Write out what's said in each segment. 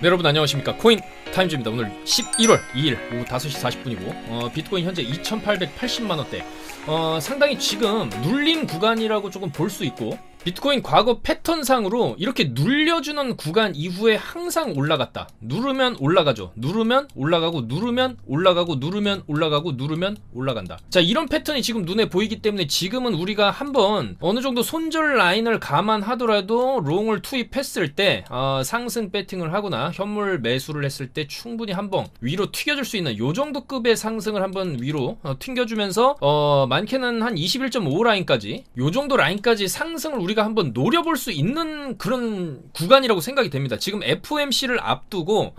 네, 여러분 안녕하십니까? 코인 타임즈입니다. 오늘 11월 2일 오후 5시 40분이고 어, 비트코인 현재 2880만원대. 어, 상당히 지금 눌림 구간이라고 조금 볼 수 있고 비트코인 과거 패턴상으로 이렇게 눌려주는 구간 이후에 항상 올라갔다. 누르면 올라가죠. 누르면 올라가고 누르면 올라가고 누르면 올라가고 누르면 올라간다. 자 이런 패턴이 지금 눈에 보이기 때문에 지금은 우리가 한번 어느 정도 손절 라인을 감안하더라도 롱을 투입했을 때 어, 상승 배팅을 하거나 현물 매수를 했을 때 충분히 한번 위로 튀겨줄 수 있는 요 정도 급의 상승을 한번 위로 어, 튕겨주면서 어, 많게는 한 21.5 라인까지 요 정도 라인까지 상승을 우리가 한번 노려볼 수 있는 그런 구간이라고 생각이 됩니다. 지금 FOMC를 앞두고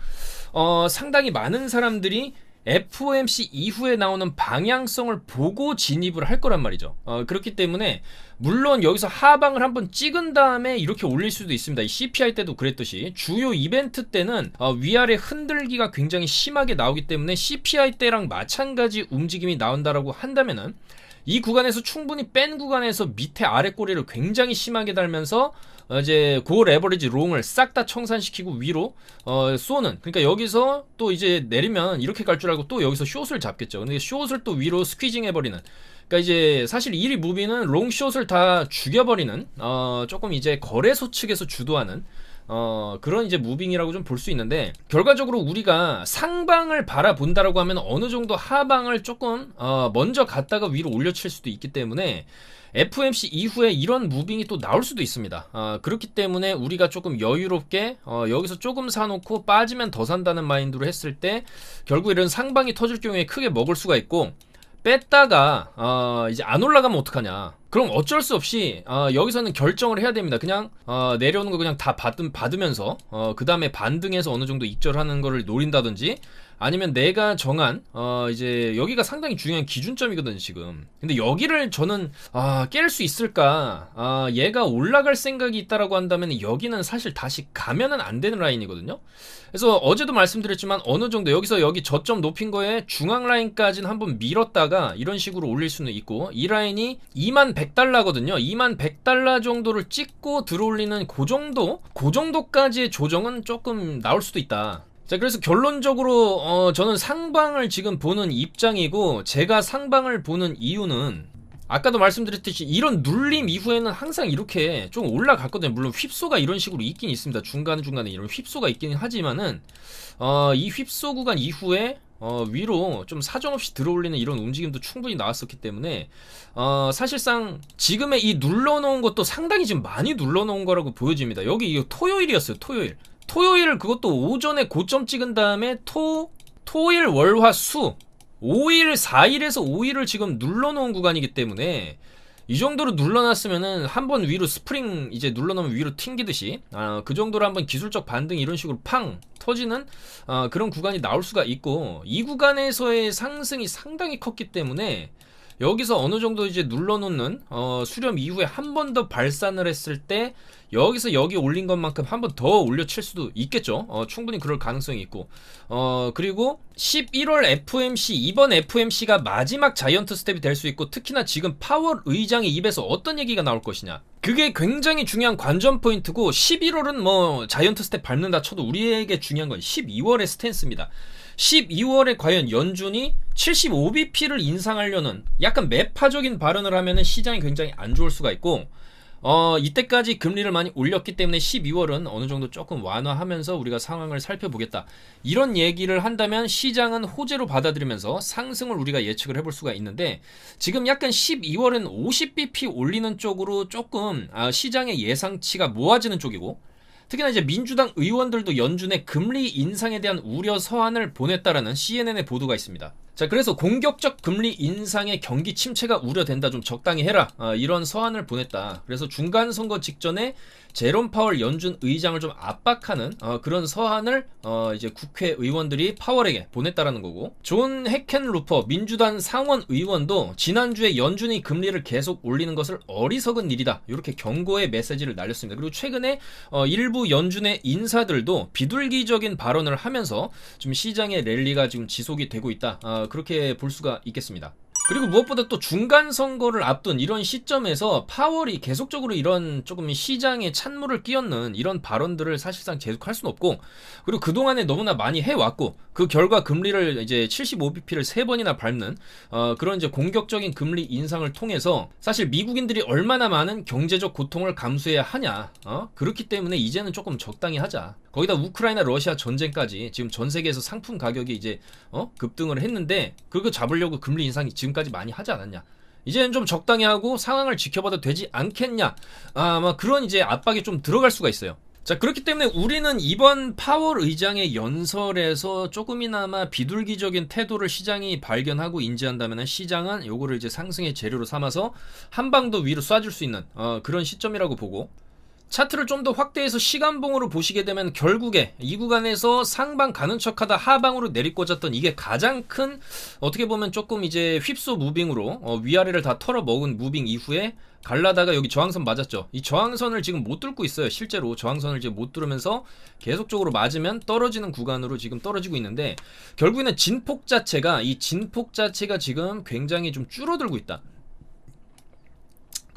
어, 상당히 많은 사람들이 FOMC 이후에 나오는 방향성을 보고 진입을 할 거란 말이죠. 어, 그렇기 때문에 물론 여기서 하방을 한번 찍은 다음에 이렇게 올릴 수도 있습니다. 이 CPI 때도 그랬듯이 주요 이벤트 때는 어, 위아래 흔들기가 굉장히 심하게 나오기 때문에 CPI 때랑 마찬가지 움직임이 나온다라고 한다면은 이 구간에서 충분히 뺀 구간에서 밑에 아래 꼬리를 굉장히 심하게 달면서 어, 이제 고 레버리지 롱을 싹 다 청산시키고 위로 어, 쏘는 그러니까 여기서 또 이제 내리면 이렇게 갈 줄 알고 또 여기서 숏을 잡겠죠. 근데 숏을 또 위로 스퀴징 해버리는 그러니까 이제 사실 1위 무비는 롱숏을 다 죽여버리는 어, 조금 이제 거래소 측에서 주도하는 어, 그런 이제 무빙이라고 좀 볼 수 있는데, 결과적으로 우리가 상방을 바라본다라고 하면 어느 정도 하방을 조금, 어, 먼저 갔다가 위로 올려칠 수도 있기 때문에, FMC 이후에 이런 무빙이 또 나올 수도 있습니다. 어, 그렇기 때문에 우리가 조금 여유롭게 어, 여기서 조금 사놓고 빠지면 더 산다는 마인드로 했을 때 결국 이런 상방이 터질 경우에 크게 먹을 수가 있고 뺐다가 어, 이제 안 올라가면 어떡하냐? 그럼 어쩔 수 없이 어, 여기서는 결정을 해야 됩니다. 그냥 어, 내려오는 거 그냥 다 받, 받으면서 어, 그 다음에 반등해서 어느 정도 익절하는 거를 노린다든지 아니면 내가 정한 어 이제 여기가 상당히 중요한 기준점이거든요 지금. 근데 여기를 저는 아 깰 수 있을까? 아 얘가 올라갈 생각이 있다라고 한다면 여기는 사실 다시 가면은 안 되는 라인이거든요. 그래서 어제도 말씀드렸지만 어느 정도 여기서 여기 저점 높인 거에 중앙 라인까지는 한번 밀었다가 이런 식으로 올릴 수는 있고 이 라인이 2만 100달러거든요. 2만 100달러 정도를 찍고 들어올리는 그 정도 그 정도까지의 조정은 조금 나올 수도 있다 자, 그래서 결론적으로, 어, 저는 상방을 지금 보는 입장이고, 제가 상방을 보는 이유는, 아까도 말씀드렸듯이 이런 눌림 이후에는 항상 이렇게 좀 올라갔거든요. 물론 휩소가 이런 식으로 있긴 있습니다. 중간중간에 이런 휩소가 있긴 하지만은, 어, 이 휩소 구간 이후에, 어, 위로 좀 사정없이 들어올리는 이런 움직임도 충분히 나왔었기 때문에, 어, 사실상 지금의 이 눌러놓은 것도 상당히 지금 많이 눌러놓은 거라고 보여집니다. 여기 이거 토요일이었어요, 토요일. 토요일 그것도 오전에 고점 찍은 다음에 토, 토일, 월, 화, 수 5일, 4일에서 5일을 지금 눌러놓은 구간이기 때문에 이 정도로 눌러놨으면은 한 번 위로 스프링 이제 눌러놓으면 위로 튕기듯이 아, 그 정도로 한번 기술적 반등 이런 식으로 팡 터지는 아, 그런 구간이 나올 수가 있고 이 구간에서의 상승이 상당히 컸기 때문에 여기서 어느 정도 이제 눌러놓는 어, 수렴 이후에 한 번 더 발산을 했을 때 여기서 여기 올린 것만큼 한 번 더 올려칠 수도 있겠죠. 어, 충분히 그럴 가능성이 있고. 어, 그리고 11월 FMC, 이번 FMC가 마지막 자이언트 스텝이 될 수 있고, 특히나 지금 파월 의장의 입에서 어떤 얘기가 나올 것이냐. 그게 굉장히 중요한 관전 포인트고, 11월은 뭐 자이언트 스텝 밟는다 쳐도 우리에게 중요한 건 12월의 스탠스입니다. 12월에 과연 연준이 75bp를 인상하려는 약간 매파적인 발언을 하면은 시장이 굉장히 안 좋을 수가 있고 어, 이때까지 금리를 많이 올렸기 때문에 12월은 어느 정도 조금 완화하면서 우리가 상황을 살펴보겠다. 이런 얘기를 한다면 시장은 호재로 받아들이면서 상승을 우리가 예측을 해볼 수가 있는데 지금 약간 12월은 50bp 올리는 쪽으로 조금 아, 시장의 예상치가 모아지는 쪽이고 특히나 이제 민주당 의원들도 연준의 금리 인상에 대한 우려 서한을 보냈다라는 CNN의 보도가 있습니다. 자, 그래서 공격적 금리 인상의 경기 침체가 우려된다. 좀 적당히 해라. 아, 이런 서한을 보냈다. 그래서 중간 선거 직전에 제롬 파월 연준 의장을 좀 압박하는 어, 그런 서한을 어, 이제 국회의원들이 파월에게 보냈다라는 거고 존 해켄루퍼 민주당 상원 의원도 지난주에 연준이 금리를 계속 올리는 것을 어리석은 일이다 이렇게 경고의 메시지를 날렸습니다. 그리고 최근에 어, 일부 연준의 인사들도 비둘기적인 발언을 하면서 좀 시장의 랠리가 지금 지속이 되고 있다 어, 그렇게 볼 수가 있겠습니다. 그리고 무엇보다 또 중간 선거를 앞둔 이런 시점에서 파월이 계속적으로 이런 조금 시장에 찬물을 끼얹는 이런 발언들을 사실상 계속할 수는 없고 그리고 그동안에 너무나 많이 해왔고 그 결과 금리를 이제 75bp를 세 번이나 밟는 어, 그런 이제 공격적인 금리 인상을 통해서 사실 미국인들이 얼마나 많은 경제적 고통을 감수해야 하냐 어? 그렇기 때문에 이제는 조금 적당히 하자 거기다 우크라이나 러시아 전쟁까지 지금 전 세계에서 상품 가격이 이제 어? 급등을 했는데 그거 잡으려고 금리 인상이 지금까지 많이 하지 않았냐 이제는 좀 적당히 하고 상황을 지켜봐도 되지 않겠냐 아마 그런 이제 압박이 좀 들어갈 수가 있어요 자 그렇기 때문에 우리는 이번 파월 의장의 연설에서 조금이나마 비둘기적인 태도를 시장이 발견하고 인지한다면 시장은 요거를 이제 상승의 재료로 삼아서 한 방 더 위로 쏴줄 수 있는 어, 그런 시점이라고 보고 차트를 좀 더 확대해서 시간봉으로 보시게 되면 결국에 이 구간에서 상방 가는 척하다 하방으로 내리꽂았던 이게 가장 큰 어떻게 보면 조금 이제 휩소 무빙으로 어, 위아래를 다 털어 먹은 무빙 이후에 갈라다가 여기 저항선 맞았죠. 이 저항선을 지금 못 뚫고 있어요. 실제로 저항선을 지금 못 뚫으면서 계속적으로 맞으면 떨어지는 구간으로 지금 떨어지고 있는데 결국에는 진폭 자체가 이 진폭 자체가 지금 굉장히 좀 줄어들고 있다.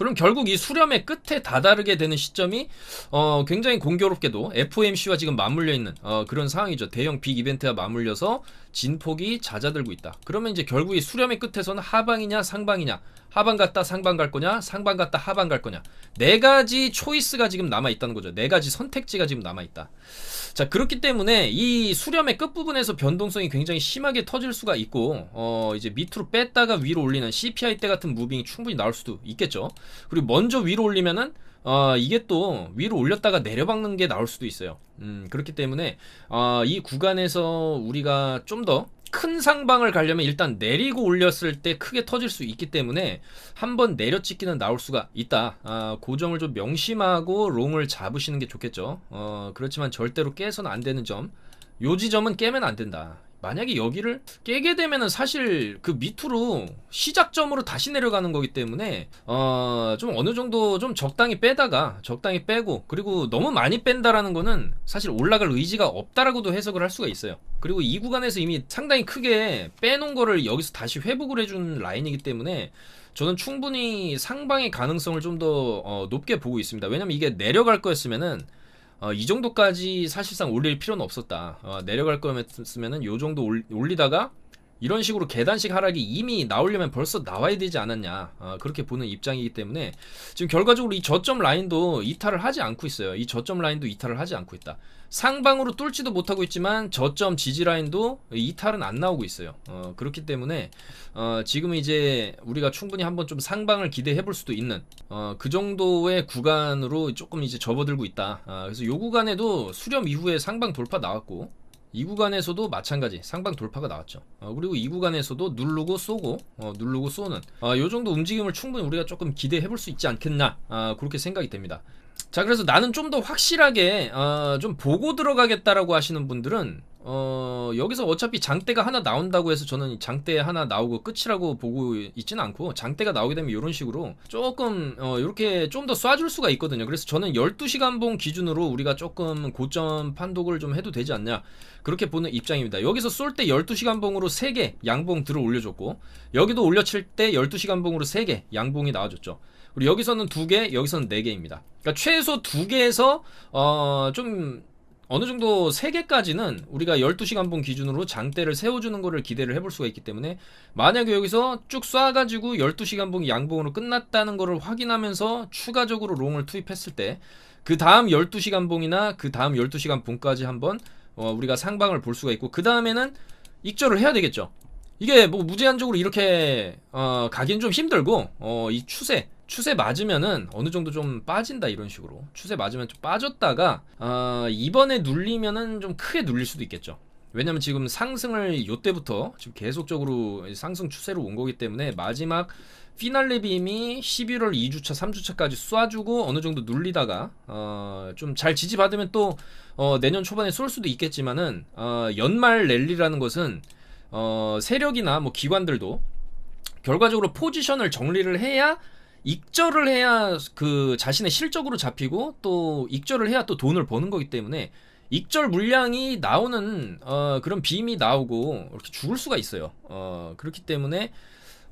그럼 결국 이 수렴의 끝에 다다르게 되는 시점이 어, 굉장히 공교롭게도 FOMC와 지금 맞물려 있는 어, 그런 상황이죠. 대형 빅 이벤트와 맞물려서 진폭이 잦아들고 있다. 그러면 이제 결국 이 수렴의 끝에서는 하방이냐 상방이냐 하방 갔다 상방 갈 거냐 상방 갔다 하방 갈 거냐 네 가지 초이스가 지금 남아 있다는 거죠. 네 가지 선택지가 지금 남아 있다. 자 그렇기 때문에 이 수렴의 끝부분에서 변동성이 굉장히 심하게 터질 수가 있고 어 이제 밑으로 뺐다가 위로 올리는 CPI 때 같은 무빙이 충분히 나올 수도 있겠죠. 그리고 먼저 위로 올리면은 어, 이게 또 위로 올렸다가 내려박는 게 나올 수도 있어요. 음, 그렇기 때문에 어, 이 구간에서 우리가 좀더 큰 상방을 가려면 일단 내리고 올렸을 때 크게 터질 수 있기 때문에 한번 내려찍기는 나올 수가 있다. 아, 고정을 좀 명심하고 롱을 잡으시는 게 좋겠죠. 어, 그렇지만 절대로 깨서는 안 되는 점. 요 지점은 깨면 안 된다. 만약에 여기를 깨게 되면은 사실 그 밑으로 시작점으로 다시 내려가는 거기 때문에 어 좀 어느 정도 좀 적당히 빼다가 적당히 빼고 그리고 너무 많이 뺀다라는 거는 사실 올라갈 의지가 없다라고도 해석을 할 수가 있어요. 그리고 이 구간에서 이미 상당히 크게 빼놓은 거를 여기서 다시 회복을 해준 라인이기 때문에 저는 충분히 상방의 가능성을 좀더 어, 높게 보고 있습니다. 왜냐면 이게 내려갈 거였으면은 어, 이 정도까지 사실상 올릴 필요는 없었다. 어, 내려갈 거였으면은 요 정도 올, 올리다가 이런 식으로 계단식 하락이 이미 나오려면 벌써 나와야 되지 않았냐 어, 그렇게 보는 입장이기 때문에 지금 결과적으로 이 저점 라인도 이탈을 하지 않고 있어요. 이 저점 라인도 이탈을 하지 않고 있다. 상방으로 뚫지도 못하고 있지만 저점 지지 라인도 이탈은 안 나오고 있어요. 어, 그렇기 때문에 어, 지금 이제 우리가 충분히 한번 좀 상방을 기대해 볼 수도 있는 어, 그 정도의 구간으로 조금 이제 접어들고 있다. 어, 그래서 요 구간에도 수렴 이후에 상방 돌파 나왔고 이 구간에서도 마찬가지 상방 돌파가 나왔죠. 어, 그리고 이 구간에서도 누르고 쏘고 어, 누르고 쏘는 어, 요 정도 움직임을 충분히 우리가 조금 기대해 볼 수 있지 않겠나 아, 그렇게 생각이 됩니다. 자 그래서 나는 좀 더 확실하게 어, 좀 보고 들어가겠다라고 하시는 분들은 어, 여기서 어차피 장대가 하나 나온다고 해서 저는 장대 하나 나오고 끝이라고 보고 있지는 않고 장대가 나오게 되면 이런 식으로 조금 어, 이렇게 좀 더 쏴줄 수가 있거든요. 그래서 저는 12시간 봉 기준으로 우리가 조금 고점 판독을 좀 해도 되지 않냐 그렇게 보는 입장입니다. 여기서 쏠 때 12시간 봉으로 3개 양봉 들어 올려줬고 여기도 올려칠 때 12시간 봉으로 3개 양봉이 나와줬죠. 그리고 여기서는 2개, 여기서는 4개입니다. 그러니까 최소 2개에서 어, 좀 어느 정도 3개까지는 우리가 12시간 봉 기준으로 장대를 세워주는 거를 기대를 해볼 수가 있기 때문에 만약에 여기서 쭉 쏴가지고 12시간 봉 양봉으로 끝났다는 거를 확인하면서 추가적으로 롱을 투입했을 때 그 다음 12시간 봉이나 그 다음 12시간 봉까지 한번 어, 우리가 상방을 볼 수가 있고 그 다음에는 익절을 해야 되겠죠. 이게 뭐 무제한적으로 이렇게 어, 가긴 좀 힘들고 어, 이 추세 추세 맞으면은 어느 정도 좀 빠진다 이런 식으로 추세 맞으면 좀 빠졌다가 어, 이번에 눌리면은 좀 크게 눌릴 수도 있겠죠. 왜냐면 지금 상승을 요때부터 지금 계속적으로 상승 추세로 온 거기 때문에 마지막 피날레 빔이 11월 2주차, 3주차까지 쏴주고 어느 정도 눌리다가 어, 좀 잘 지지받으면 또 어, 내년 초반에 쏠 수도 있겠지만은 어, 연말 랠리라는 것은 어, 세력이나 뭐 기관들도 결과적으로 포지션을 정리를 해야 익절을 해야 그 자신의 실적으로 잡히고 또 익절을 해야 또 돈을 버는 거기 때문에 익절 물량이 나오는 어, 그런 빔이 나오고 이렇게 죽을 수가 있어요. 어, 그렇기 때문에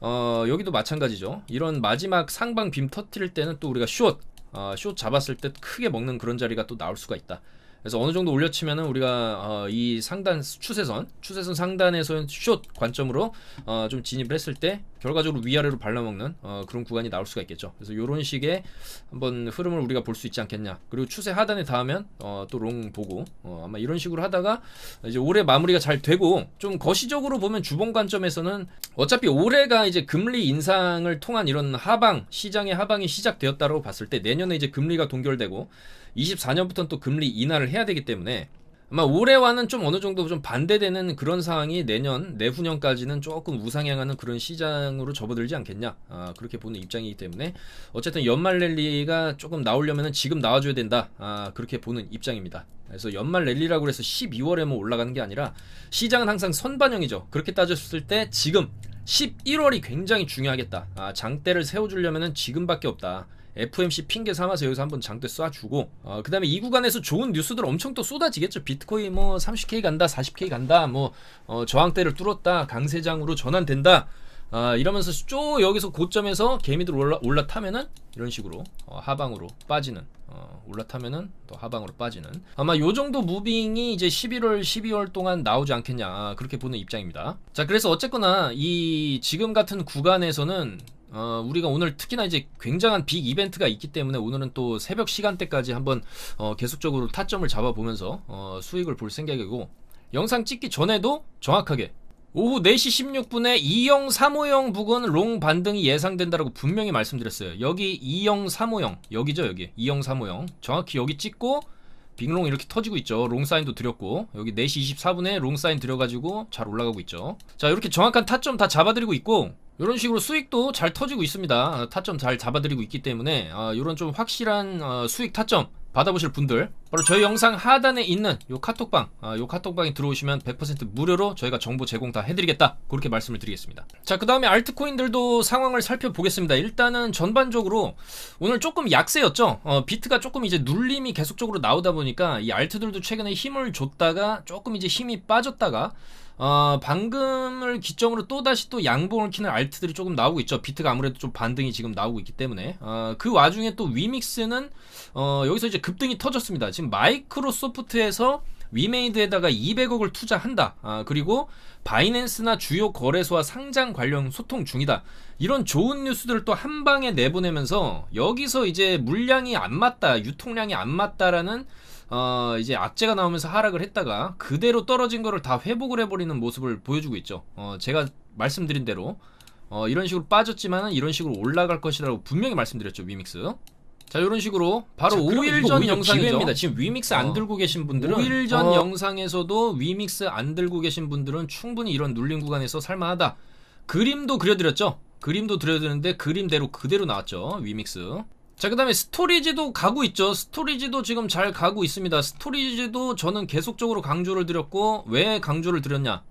어, 여기도 마찬가지죠. 이런 마지막 상방 빔 터트릴 때는 또 우리가 숏, 어, 숏 잡았을 때 크게 먹는 그런 자리가 또 나올 수가 있다. 그래서 어느 정도 올려치면은 우리가 어, 이 상단 추세선, 추세선 상단에서 숏 관점으로 어, 좀 진입을 했을 때 결과적으로 위아래로 발라먹는 어, 그런 구간이 나올 수가 있겠죠. 그래서 이런 식의 한번 흐름을 우리가 볼 수 있지 않겠냐. 그리고 추세 하단에 닿으면 어, 또 롱 보고 어, 아마 이런 식으로 하다가 이제 올해 마무리가 잘 되고 좀 거시적으로 보면 주봉 관점에서는 어차피 올해가 이제 금리 인상을 통한 이런 하방 시장의 하방이 시작되었다고 봤을 때 내년에 이제 금리가 동결되고 24년부터는 또 금리 인하를 해야 되기 때문에 아마 올해와는 좀 어느 정도 좀 반대되는 그런 상황이 내년 내후년까지는 조금 우상향하는 그런 시장으로 접어들지 않겠냐 아, 그렇게 보는 입장이기 때문에 어쨌든 연말 랠리가 조금 나오려면 지금 나와줘야 된다 아, 그렇게 보는 입장입니다. 그래서 연말 랠리라고 해서 12월에만 올라가는 게 아니라 시장은 항상 선반영이죠. 그렇게 따졌을 때 지금 11월이 굉장히 중요하겠다. 아, 장대를 세워주려면 지금밖에 없다. FMC 핑계 삼아서 여기서 한번 장대 쏴주고 어, 그 다음에 이 구간에서 좋은 뉴스들 엄청 또 쏟아지겠죠 비트코인 뭐 30K 간다 40K 간다 뭐 어, 저항대를 뚫었다 강세장으로 전환된다 아, 이러면서 쭉 여기서 고점에서 개미들 올라, 올라타면은 이런 식으로 어, 하방으로 빠지는 어, 올라타면은 또 하방으로 빠지는. 아마 요 정도 무빙이 이제 11월 12월 동안 나오지 않겠냐 아, 그렇게 보는 입장입니다. 자 그래서 어쨌거나 이 지금 같은 구간에서는 어, 우리가 오늘 특히나 이제 굉장한 빅 이벤트가 있기 때문에 오늘은 또 새벽 시간대까지 한번 어, 계속적으로 타점을 잡아보면서 어, 수익을 볼 생각이고 영상 찍기 전에도 정확하게 오후 4시 16분에 2형 3호형 부근 롱 반등이 예상된다라고 분명히 말씀드렸어요. 여기 2형 3호형 여기죠 여기 2형 3호형 정확히 여기 찍고 빅롱 이렇게 터지고 있죠. 롱 사인도 드렸고 여기 4시 24분에 롱 사인 들여가지고 잘 올라가고 있죠. 자 이렇게 정확한 타점 다 잡아드리고 있고 이런 식으로 수익도 잘 터지고 있습니다. 타점 잘 잡아드리고 있기 때문에 이런 좀 확실한 어, 수익 타점 받아보실 분들 바로 저희 영상 하단에 있는 요 카톡방 아, 요 카톡방에 들어오시면 100% 무료로 저희가 정보 제공 다 해드리겠다. 그렇게 말씀을 드리겠습니다. 자 그 다음에 알트코인들도 상황을 살펴보겠습니다. 일단은 전반적으로 오늘 조금 약세였죠? 어, 비트가 조금 이제 눌림이 계속적으로 나오다 보니까 이 알트들도 최근에 힘을 줬다가 조금 이제 힘이 빠졌다가 어, 방금을 기점으로 또 다시 또 양봉을 키는 알트들이 조금 나오고 있죠. 비트가 아무래도 좀 반등이 지금 나오고 있기 때문에 어, 그 와중에 또 위믹스는 어, 여기서 이제 급등이 터졌습니다. 지금 마이크로소프트에서 위메이드에다가 200억을 투자한다. 아, 그리고 바이낸스나 주요 거래소와 상장 관련 소통 중이다. 이런 좋은 뉴스들을 또 한 방에 내보내면서 여기서 이제 물량이 안 맞다, 유통량이 안 맞다라는 어, 이제 악재가 나오면서 하락을 했다가 그대로 떨어진 거를 다 회복을 해버리는 모습을 보여주고 있죠. 어, 제가 말씀드린 대로 어, 이런 식으로 빠졌지만은 이런 식으로 올라갈 것이라고 분명히 말씀드렸죠. 위믹스. 자, 이런 식으로 바로 자, 5일 전 영상입니다. 지금 위믹스 안 어. 들고 계신 분들은 5일 전 어. 영상에서도 위믹스 안 들고 계신 분들은 충분히 이런 눌림 구간에서 살만하다. 그림도 그려드렸죠. 그림도 그려드렸는데 그림대로 그대로 나왔죠. 위믹스. 자, 그 다음에 스토리지도 가고 있죠. 스토리지도 지금 잘 가고 있습니다. 스토리지도 저는 계속적으로 강조를 드렸고, 왜 강조를 드렸냐?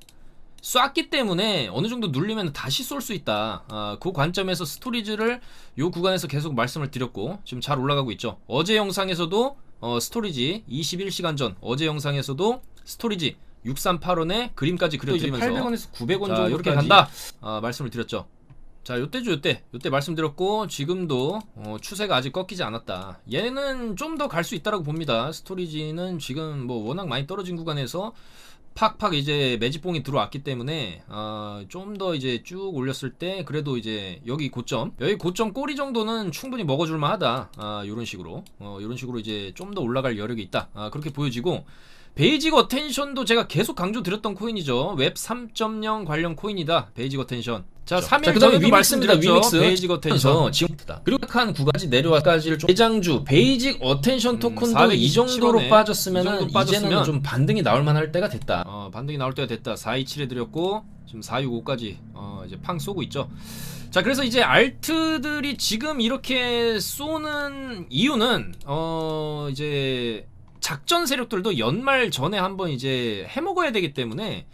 쐈기 때문에 어느 정도 눌리면 다시 쏠 수 있다. 아, 그 관점에서 스토리지를 요 구간에서 계속 말씀을 드렸고, 지금 잘 올라가고 있죠. 어제 영상에서도 어, 스토리지 21시간 전 어제 영상에서도 스토리지 6385원에 그림까지 그려드리면서 800원에서 900원 정도 이렇게 간다. 아, 말씀을 드렸죠. 자 요때죠 요때 요때 말씀드렸고 지금도 어, 추세가 아직 꺾이지 않았다 얘는 좀 더 갈 수 있다라고 봅니다 스토리지는 지금 뭐 워낙 많이 떨어진 구간에서 팍팍 이제 매집봉이 들어왔기 때문에 어, 좀 더 이제 쭉 올렸을 때 그래도 이제 여기 고점 여기 고점 꼬리 정도는 충분히 먹어줄만 하다 아, 요런 식으로 어, 요런 식으로 이제 좀 더 올라갈 여력이 있다 아, 그렇게 보여지고 베이직 어텐션도 제가 계속 강조 드렸던 코인이죠. 웹 3.0 관련 코인이다. 베이직 어텐션. 자, 3일 그렇죠. 전에도 말씀드렸죠. 위믹스. 베이직 어텐션 지금다. 그리고 한 9가지 내려와 까지를 좀 대장주 베이직 어텐션 음, 토큰도 음, 이 정도로 빠졌으면 이제는 좀 반등이 나올 만할 때가 됐다. 어, 반등이 나올 때가 됐다. 427에 드렸고 지금 465까지 어, 이제 팡 쏘고 있죠. 자, 그래서 이제 알트들이 지금 이렇게 쏘는 이유는 어, 이제 작전 세력들도 연말 전에 한번 이제 해먹어야 되기 때문에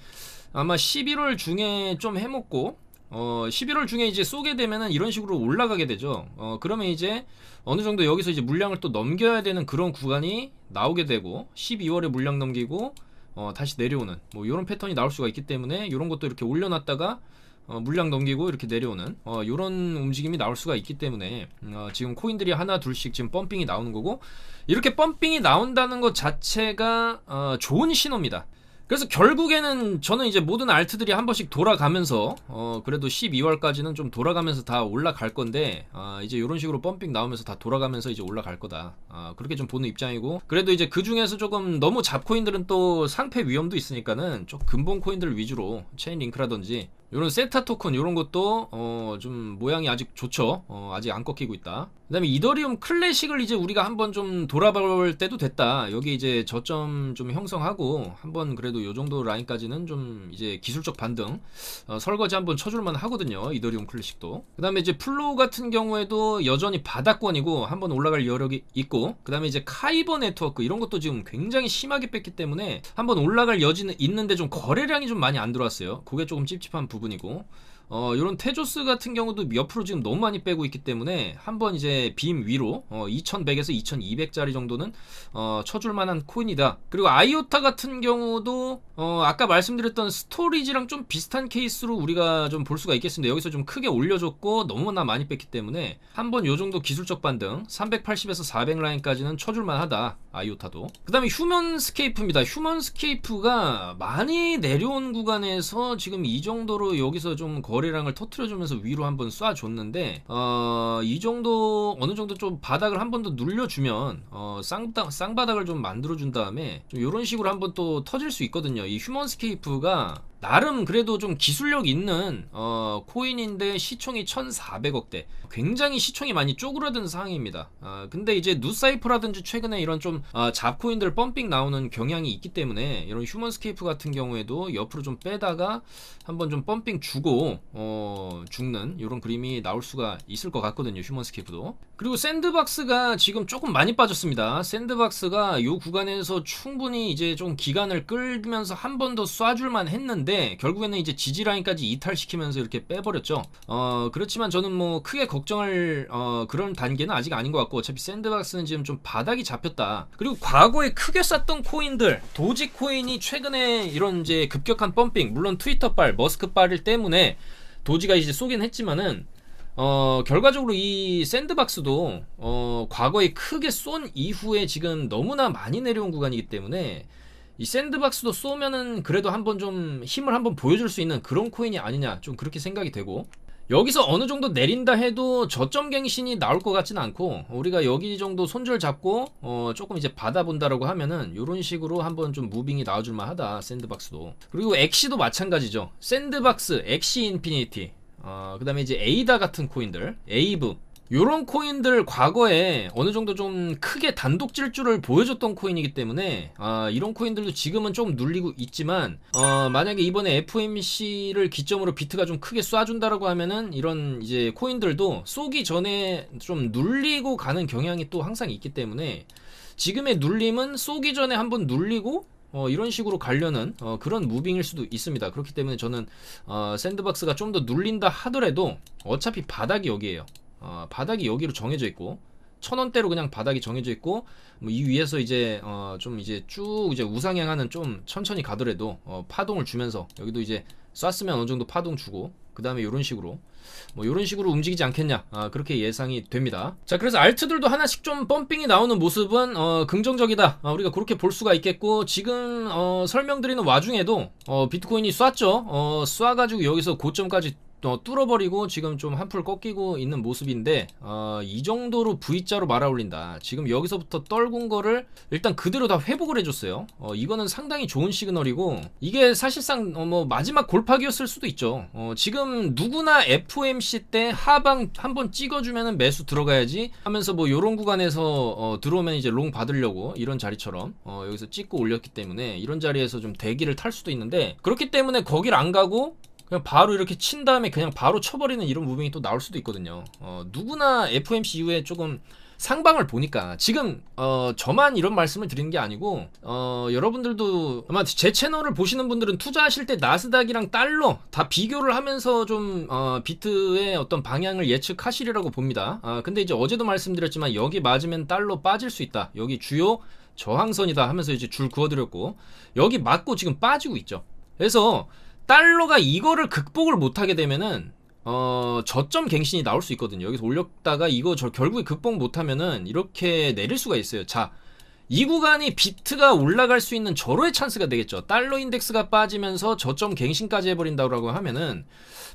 아마 11월 중에 좀 해먹고 어 11월 중에 이제 쏘게 되면은 이런 식으로 올라가게 되죠. 어 그러면 이제 어느 정도 여기서 이제 물량을 또 넘겨야 되는 그런 구간이 나오게 되고 12월에 물량 넘기고 어 다시 내려오는 뭐 이런 패턴이 나올 수가 있기 때문에 이런 것도 이렇게 올려놨다가 어, 물량 넘기고 이렇게 내려오는 어, 이런 움직임이 나올 수가 있기 때문에 어, 지금 코인들이 하나 둘씩 지금 펌핑이 나오는 거고 이렇게 펌핑이 나온다는 것 자체가 어, 좋은 신호입니다. 그래서 결국에는 저는 이제 모든 알트들이 한 번씩 돌아가면서 어 그래도 12월까지는 좀 돌아가면서 다 올라갈 건데 아 이제 이런 식으로 펌핑 나오면서 다 돌아가면서 이제 올라갈 거다. 아 그렇게 좀 보는 입장이고. 그래도 이제 그 중에서 조금 너무 잡코인들은 또 상패 위험도 있으니까는 좀 근본 코인들 위주로 체인 링크라든지 요런 세타 토큰 요런 것도 어 좀 모양이 아직 좋죠. 어 아직 안 꺾이고 있다. 그 다음에 이더리움 클래식을 이제 우리가 한번 좀 돌아볼 때도 됐다. 여기 이제 저점 좀 형성하고 한번 그래도 요 정도 라인까지는 좀 이제 기술적 반등 어 설거지 한번 쳐줄만 하거든요. 이더리움 클래식도. 그 다음에 이제 플로우 같은 경우에도 여전히 바닥권이고 한번 올라갈 여력이 있고 그 다음에 이제 카이버 네트워크 이런 것도 지금 굉장히 심하게 뺐기 때문에 한번 올라갈 여지는 있는데 좀 거래량이 좀 많이 안 들어왔어요. 그게 조금 찝찝한 부분 이고 어, 이런 테조스 같은 경우도 옆으로 지금 너무 많이 빼고 있기 때문에 한번 이제 빔 위로 어, 2100에서 2200짜리 정도는 어, 쳐줄 만한 코인이다. 그리고 아이오타 같은 경우도 어, 아까 말씀드렸던 스토리지랑 좀 비슷한 케이스로 우리가 좀 볼 수가 있겠습니다. 여기서 좀 크게 올려줬고 너무나 많이 뺐기 때문에 한번 요 정도 기술적 반등 380에서 400 라인까지는 쳐줄 만하다. 아이오타도. 그 다음에 휴먼 스케이프입니다. 휴먼 스케이프가 많이 내려온 구간에서 지금 이 정도로 여기서 좀 거 래량을 터트려주면서 위로 한번 쏴줬는데 어, 이 정도 어느 정도 좀 바닥을 한 번 더 눌려주면 어, 쌍바, 쌍바닥을 좀 만들어준 다음에 좀 이런 식으로 한번 또 터질 수 있거든요. 이 휴먼스케이프가 나름 그래도 좀 기술력 있는 어, 코인인데 시총이 1,400억대. 굉장히 시총이 많이 쪼그라든 상황입니다. 아, 근데 이제 누사이프라든지 최근에 이런 좀 아, 잡코인들 펌핑 나오는 경향이 있기 때문에 이런 휴먼스케이프 같은 경우에도 옆으로 좀 빼다가 한번 좀 펌핑 주고 어, 죽는 이런 그림이 나올 수가 있을 것 같거든요. 휴먼스케이프도. 그리고 샌드박스가 지금 조금 많이 빠졌습니다. 샌드박스가 이 구간에서 충분히 이제 좀 기간을 끌면서 한 번 더 쏴줄만 했는데 결국에는 이제 지지 라인까지 이탈시키면서 이렇게 빼버렸죠. 어 그렇지만 저는 뭐 크게 걱정할 어, 그런 단계는 아직 아닌 것 같고 어차피 샌드박스는 지금 좀 바닥이 잡혔다. 그리고 과거에 크게 쌌던 코인들 도지 코인이 최근에 이런 이제 급격한 펌핑 물론 트위터빨 머스크빨 때문에 도지가 이제 쏘긴 했지만은 어, 결과적으로 이 샌드박스도, 어, 과거에 크게 쏜 이후에 지금 너무나 많이 내려온 구간이기 때문에, 이 샌드박스도 쏘면은 그래도 한번 좀 힘을 한번 보여줄 수 있는 그런 코인이 아니냐, 좀 그렇게 생각이 되고, 여기서 어느 정도 내린다 해도 저점 갱신이 나올 것 같지는 않고 우리가 여기 정도 손절 잡고 어 조금 이제 받아본다라고 하면은 이런 식으로 한번 좀 무빙이 나와줄 만 하다 샌드박스도. 그리고 엑시도 마찬가지죠. 샌드박스 엑시 인피니티 어, 그 다음에 이제 에이다 같은 코인들, 에이브. 요런 코인들 과거에 어느 정도 좀 크게 단독 질주를 보여줬던 코인이기 때문에 아, 이런 코인들도 지금은 좀 눌리고 있지만 어, 만약에 이번에 FMC를 기점으로 비트가 좀 크게 쏴준다라고 하면은 이런 이제 코인들도 쏘기 전에 좀 눌리고 가는 경향이 또 항상 있기 때문에 지금의 눌림은 쏘기 전에 한번 눌리고 어, 이런 식으로 가려는 어, 그런 무빙일 수도 있습니다. 그렇기 때문에 저는 어, 샌드박스가 좀 더 눌린다 하더라도 어차피 바닥이 여기에요. 어, 바닥이 여기로 정해져 있고 천 원대로 그냥 바닥이 정해져 있고 뭐 이 위에서 이제 어, 좀 이제 쭉 이제 우상향하는 좀 천천히 가더라도 어, 파동을 주면서 여기도 이제 쐈으면 어느 정도 파동 주고 그 다음에 이런 식으로. 뭐 이런 식으로 움직이지 않겠냐 아, 그렇게 예상이 됩니다. 자 그래서 알트들도 하나씩 좀 펌핑이 나오는 모습은 어, 긍정적이다. 아, 우리가 그렇게 볼 수가 있겠고 지금 어, 설명드리는 와중에도 어, 비트코인이 쐈죠? 어, 쏴가지고 여기서 고점까지 어, 뚫어버리고 지금 좀 한풀 꺾이고 있는 모습인데 어, 이 정도로 V자로 말아 올린다. 지금 여기서부터 떨군 거를 일단 그대로 다 회복을 해줬어요. 어, 이거는 상당히 좋은 시그널이고 이게 사실상 어, 뭐 마지막 골파기였을 수도 있죠. 어, 지금 누구나 FOMC 때 하방 한번 찍어주면은 매수 들어가야지 하면서 뭐 요런 구간에서 어, 들어오면 이제 롱 받으려고 이런 자리처럼 어, 여기서 찍고 올렸기 때문에 이런 자리에서 좀 대기를 탈 수도 있는데 그렇기 때문에 거길 안 가고 그냥 바로 이렇게 친 다음에 그냥 바로 쳐버리는 이런 무빙이 또 나올 수도 있거든요. 어, 누구나 FOMC 이후에 조금 상방을 보니까 지금 어 저만 이런 말씀을 드리는 게 아니고 어 여러분들도 아마 제 채널을 보시는 분들은 투자하실 때 나스닥이랑 달러 다 비교를 하면서 좀 어 비트의 어떤 방향을 예측하시리라고 봅니다. 아 근데 이제 어제도 말씀드렸지만 여기 맞으면 달러 빠질 수 있다. 여기 주요 저항선이다 하면서 이제 줄 그어드렸고 여기 맞고 지금 빠지고 있죠. 그래서 달러가 이거를 극복을 못하게 되면은 어 저점 갱신이 나올 수 있거든요. 여기서 올렸다가 이거 저 결국에 극복 못하면은 이렇게 내릴 수가 있어요. 자. 이 구간이 비트가 올라갈 수 있는 절호의 찬스가 되겠죠. 달러 인덱스가 빠지면서 저점 갱신까지 해버린다고 하면은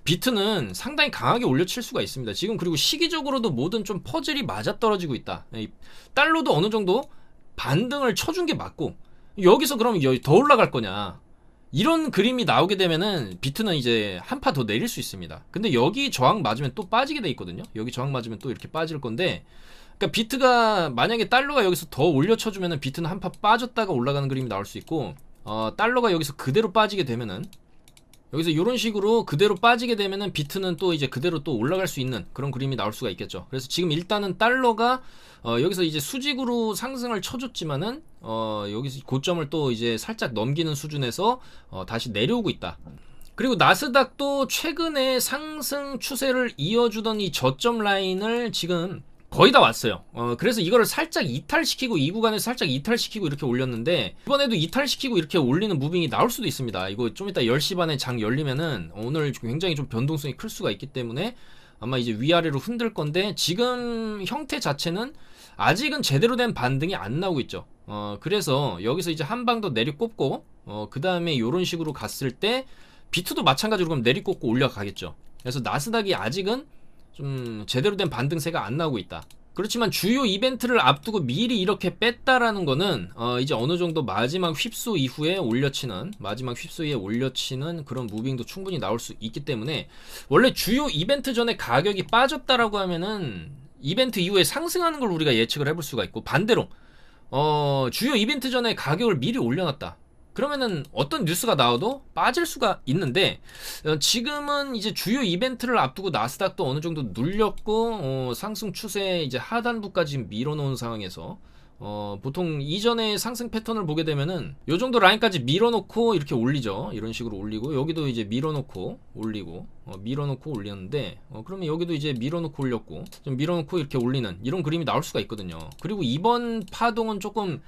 비트는 상당히 강하게 올려칠 수가 있습니다. 지금 그리고 시기적으로도 모든 좀 퍼즐이 맞아떨어지고 있다. 이 달러도 어느 정도 반등을 쳐준 게 맞고 여기서 그럼 더 올라갈 거냐? 이런 그림이 나오게 되면은 비트는 이제 한 파 더 내릴 수 있습니다. 근데 여기 저항 맞으면 또 빠지게 돼 있거든요. 여기 저항 맞으면 또 이렇게 빠질 건데 그러니까 비트가 만약에 달러가 여기서 더 올려 쳐 주면은 비트는 한 파 빠졌다가 올라가는 그림이 나올 수 있고 어 달러가 여기서 그대로 빠지게 되면은 여기서 이런 식으로 그대로 빠지게 되면은 비트는 또 이제 그대로 또 올라갈 수 있는 그런 그림이 나올 수가 있겠죠. 그래서 지금 일단은 달러가 어 여기서 이제 수직으로 상승을 쳐줬지만은 어 여기서 고점을 또 이제 살짝 넘기는 수준에서 어 다시 내려오고 있다. 그리고 나스닥도 최근에 상승 추세를 이어주던 이 저점 라인을 지금 거의 다 왔어요. 어, 그래서 이거를 살짝 이탈시키고 이 구간에서 살짝 이탈시키고 이렇게 올렸는데 이번에도 이탈시키고 이렇게 올리는 무빙이 나올 수도 있습니다. 이거 좀 이따 10시 반에 장 열리면은 오늘 굉장히 좀 변동성이 클 수가 있기 때문에 아마 이제 위아래로 흔들 건데 지금 형태 자체는 아직은 제대로 된 반등이 안 나오고 있죠. 어, 그래서 여기서 이제 한 방 더 내리 꼽고 어, 그 다음에 이런 식으로 갔을 때 비트도 마찬가지로 그럼 내리 꼽고 올라가겠죠. 그래서 나스닥이 아직은 좀 제대로 된 반등세가 안 나오고 있다. 그렇지만 주요 이벤트를 앞두고 미리 이렇게 뺐다라는 거는 어 이제 어느 정도 마지막 휩소 이후에 올려치는 마지막 휩소에 올려치는 그런 무빙도 충분히 나올 수 있기 때문에 원래 주요 이벤트 전에 가격이 빠졌다라고 하면은 이벤트 이후에 상승하는 걸 우리가 예측을 해볼 수가 있고 반대로 어 주요 이벤트 전에 가격을 미리 올려놨다. 그러면은 어떤 뉴스가 나와도 빠질 수가 있는데 어, 지금은 이제 주요 이벤트를 앞두고 나스닥도 어느 정도 눌렸고 어, 상승 추세 이제 하단부까지 밀어놓은 상황에서 어, 보통 이전의 상승 패턴을 보게 되면은 요 정도 라인까지 밀어놓고 이렇게 올리죠. 이런 식으로 올리고 여기도 이제 밀어놓고 올리고 어, 밀어놓고 올렸는데 어, 그러면 여기도 이제 밀어놓고 올렸고 좀 밀어놓고 이렇게 올리는 이런 그림이 나올 수가 있거든요. 그리고 이번 파동은 조금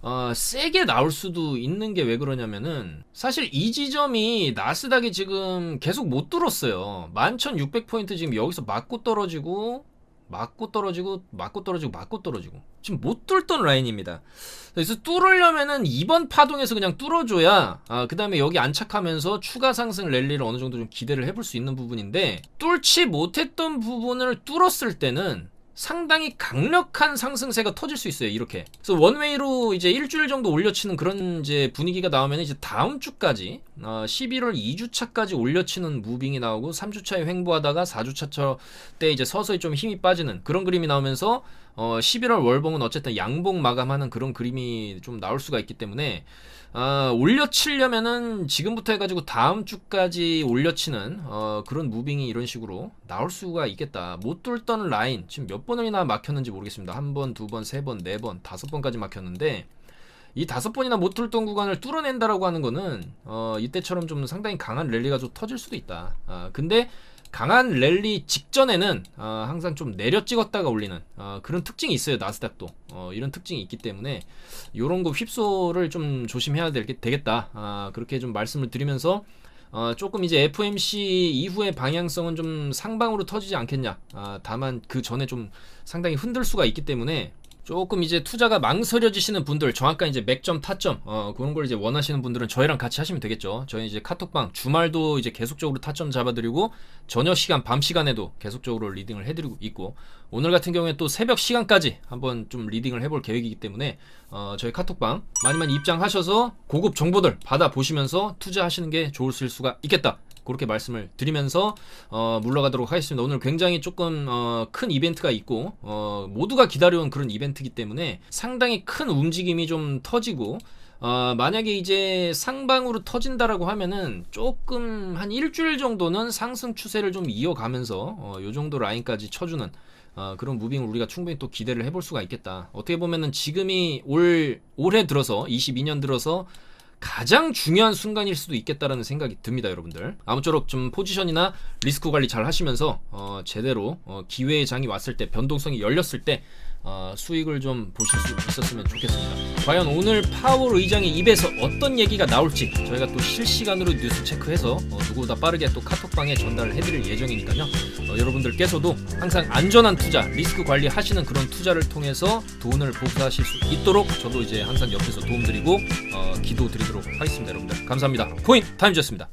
어, 세게 나올 수도 있는 게 왜 그러냐면은 사실 이 지점이 나스닥이 지금 계속 못 뚫었어요. 11,600포인트 지금 여기서 맞고 떨어지고 맞고 떨어지고 맞고 떨어지고 맞고 떨어지고 지금 못 뚫던 라인입니다. 그래서 뚫으려면은 이번 파동에서 그냥 뚫어줘야 아, 그 다음에 여기 안착하면서 추가 상승 랠리를 어느 정도 좀 기대를 해볼 수 있는 부분인데 뚫지 못했던 부분을 뚫었을 때는 상당히 강력한 상승세가 터질 수 있어요. 이렇게. 그래서 원웨이로 이제 일주일 정도 올려치는 그런 이제 분위기가 나오면 이제 다음 주까지 어, 11월 2주차까지 올려치는 무빙이 나오고 3주차에 횡보하다가 4주차 때 이제 서서히 좀 힘이 빠지는 그런 그림이 나오면서 어, 11월 월봉은 어쨌든 양봉 마감하는 그런 그림이 좀 나올 수가 있기 때문에 어, 올려치려면은 지금부터 해가지고 다음 주까지 올려치는 어, 그런 무빙이 이런 식으로 나올 수가 있겠다. 못 뚫던 라인 지금 몇 번이나 막혔는지 모르겠습니다. 한 번, 두 번, 세 번, 네 번, 다섯 번까지 막혔는데 이 다섯 번이나 못 뚫던 구간을 뚫어낸다라고 하는 거는 어, 이때처럼 좀 상당히 강한 랠리가 좀 터질 수도 있다. 아, 근데 강한 랠리 직전에는 어, 항상 좀 내려 찍었다가 올리는 어, 그런 특징이 있어요 나스닥도. 어, 이런 특징이 있기 때문에 이런 거 휩소를 좀 조심해야 될, 되겠다. 아, 그렇게 좀 말씀을 드리면서 어, 조금 이제 FMC 이후의 방향성은 좀 상방으로 터지지 않겠냐. 아, 다만 그 전에 좀 상당히 흔들 수가 있기 때문에 조금 이제 투자가 망설여지시는 분들 정확한 이제 맥점 타점 어 그런 걸 이제 원하시는 분들은 저희랑 같이 하시면 되겠죠. 저희 이제 카톡방 주말도 이제 계속적으로 타점 잡아드리고 저녁 시간 밤 시간에도 계속적으로 리딩을 해드리고 있고 오늘 같은 경우에 또 새벽 시간까지 한번 좀 리딩을 해볼 계획이기 때문에 어 저희 카톡방 많이 많이 입장하셔서 고급 정보들 받아 보시면서 투자하시는 게 좋을 수가 있겠다. 그렇게 말씀을 드리면서 어, 물러가도록 하겠습니다. 오늘 굉장히 조금 어, 큰 이벤트가 있고 어, 모두가 기다려온 그런 이벤트이기 때문에 상당히 큰 움직임이 좀 터지고 어, 만약에 이제 상방으로 터진다라고 하면은 조금 한 일주일 정도는 상승 추세를 좀 이어가면서 어, 요 정도 라인까지 쳐주는 어, 그런 무빙을 우리가 충분히 또 기대를 해볼 수가 있겠다. 어떻게 보면은 지금이 올 올해 들어서 22년 들어서 가장 중요한 순간일 수도 있겠다라는 생각이 듭니다, 여러분들. 아무쪼록 좀 포지션이나 리스크 관리 잘 하시면서 어, 제대로 어, 기회의 장이 왔을 때 변동성이 열렸을 때 어, 수익을 좀 보실 수 있었으면 좋겠습니다. 과연 오늘 파월 의장의 입에서 어떤 얘기가 나올지 저희가 또 실시간으로 뉴스 체크해서 어, 누구보다 빠르게 또 카톡방에 전달을 해드릴 예정이니까요. 어, 여러분들께서도 항상 안전한 투자, 리스크 관리 하시는 그런 투자를 통해서 돈을 복사하실 수 있도록 저도 이제 항상 옆에서 도움드리고 어, 기도 드리도록 하겠습니다, 여러분들. 감사합니다. 코인 타임즈였습니다.